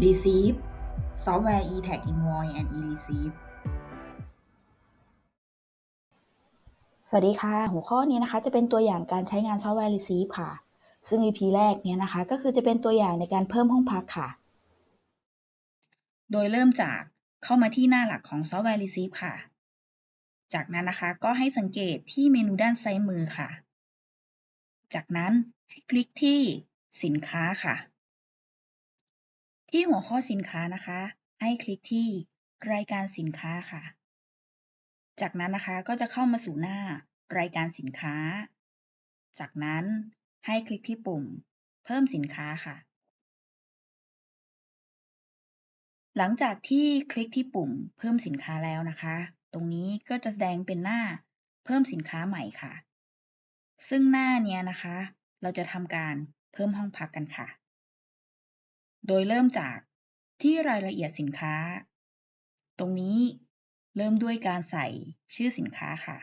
Receive Software eTag Invoice and eReceive สวัสดีค่ะ หัวข้อนี้นะคะจะเป็นตัวอย่างการใช้งานซอฟต์แวร์ Receive ค่ะ ซึ่ง EP แรกเนี่ยนะคะ ก็คือจะเป็นตัวอย่างในการเพิ่มห้องพักค่ะ โดยเริ่มจากเข้ามาที่หน้าหลักของซอฟต์แวร์ Receive ค่ะ จากนั้นนะคะก็ให้สังเกตที่เมนูด้านซ้ายมือค่ะ จากนั้นให้คลิกที่สินค้าค่ะ ที่หัวข้อสินค้านะคะ ให้คลิกที่รายการสินค้าค่ะ จากนั้นนะคะก็จะเข้ามาสู่หน้ารายการสินค้า จากนั้นให้คลิกที่ปุ่ม เพิ่มสินค้าค่ะ หลังจากที่คลิกที่ปุ่ม เพิ่มสินค้าแล้วนะคะ ตรงนี้ก็จะแสดงเป็นหน้าเพิ่มสินค้าใหม่ค่ะ ซึ่งหน้าเนี้ยนะคะ เราจะทำการเพิ่มห้องพักกันค่ะ โดยเริ่มจากที่รายละเอียดสินค้า ตรงนี้เริ่มด้วยการใส่ชื่อสินค้าค่ะ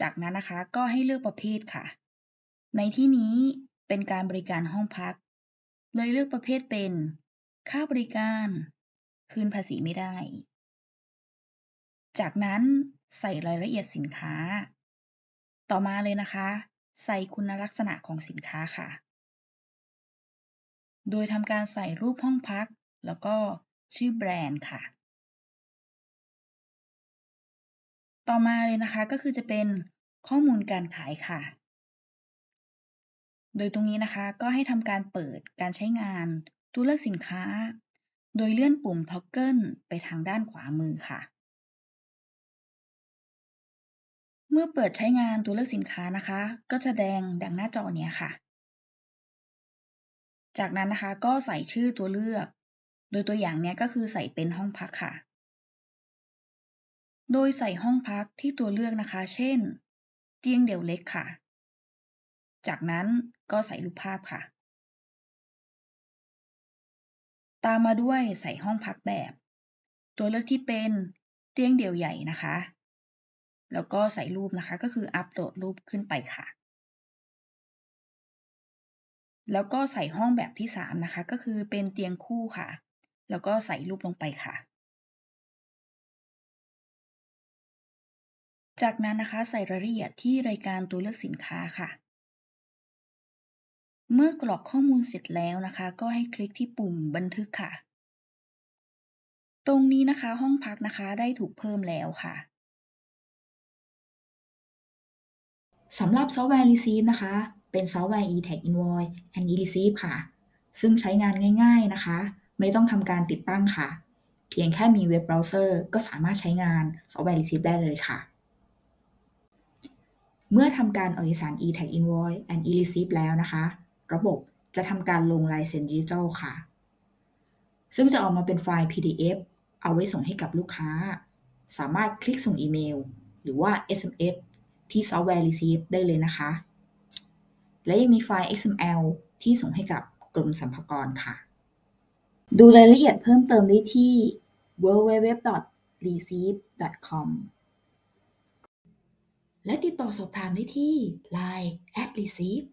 จากนั้นนะคะก็ให้เลือกประเภทค่ะ ในที่นี้เป็นการบริการห้องพัก เลยเลือกประเภทเป็น ค่าบริการ คืนภาษีไม่ได้ จากนั้นใส่รายละเอียดสินค้า ต่อมาเลยนะคะ ใส่คุณลักษณะของสินค้าค่ะ โดยทำการใส่รูปห้องพัก แล้วก็ชื่อแบรนด์ค่ะ ต่อมาเลยนะคะก็คือจะเป็นข้อมูลการขายค่ะ โดยตรงนี้นะคะก็ให้ทำการเปิดการใช้งานตัวเลือกสินค้า โดยเลื่อนปุ่ม Toggle ไปทางด้านขวามือค่ะ เมื่อเปิดใช้งานตัวเลือกสินค้านะคะ ก็จะแดงดังหน้าจอเนี้ยค่ะ จากนั้นนะคะก็ใส่ชื่อตัวเลือก โดยตัวอย่างเนี้ยก็คือใส่เป็นห้องพักค่ะ โดยใส่ห้องพักที่ตัวเลือกนะคะ เช่น เตียงเดี่ยวเล็กค่ะ จากนั้นก็ใส่รูปภาพค่ะ ตามมาด้วยใส่ห้องพักแบบ ตัวเลือกที่เป็นเตียงเดี่ยวใหญ่นะคะ แล้วก็ใส่รูปนะคะก็คืออัปโหลดรูปขึ้นไปค่ะ แล้วก็ใส่ห้องแบบที่ 3 นะคะ ก็คือเป็นเตียงคู่ค่ะ แล้วก็ใส่รูปลงไปค่ะ จากนั้นนะคะใส่รายละเอียดที่รายการตัวเลือกสินค้าค่ะ เมื่อกรอกข้อมูลเสร็จแล้วนะคะ ก็ให้คลิกที่ปุ่มบันทึกค่ะ ตรงนี้นะคะห้องพักนะคะได้ถูกเพิ่มแล้วค่ะสำหรับซอฟต์แวร์ Receive นะคะ เป็นซอฟต์แวร์ eTag Invoice and eReceive ค่ะ ซึ่งใช้งานง่ายๆนะคะ ไม่ต้องทำการติดตั้งค่ะ เพียงแค่มีเว็บเบราว์เซอร์ก็สามารถใช้งานซอฟต์แวร์ Receive ได้เลยค่ะ เมื่อทำการออกเอกสาร eTag Invoice and eReceive แล้วนะคะ ระบบจะทำการลงลายเซ็นดิจิทัลค่ะ ซึ่งจะออกมาเป็นไฟล์ PDF เอาไว้ส่งให้กับลูกค้า สามารถคลิกส่งอีเมล หรือว่า SMS ที่ซอฟต์แวร์ Receive ได้เลยนะคะ และยังมีไฟล์ XML ที่ส่งให้กับกรมสรรพากรค่ะ ดูรายละเอียดเพิ่มเติมได้ที่ www.receive.com และติดต่อสอบถามได้ที่ Line at receive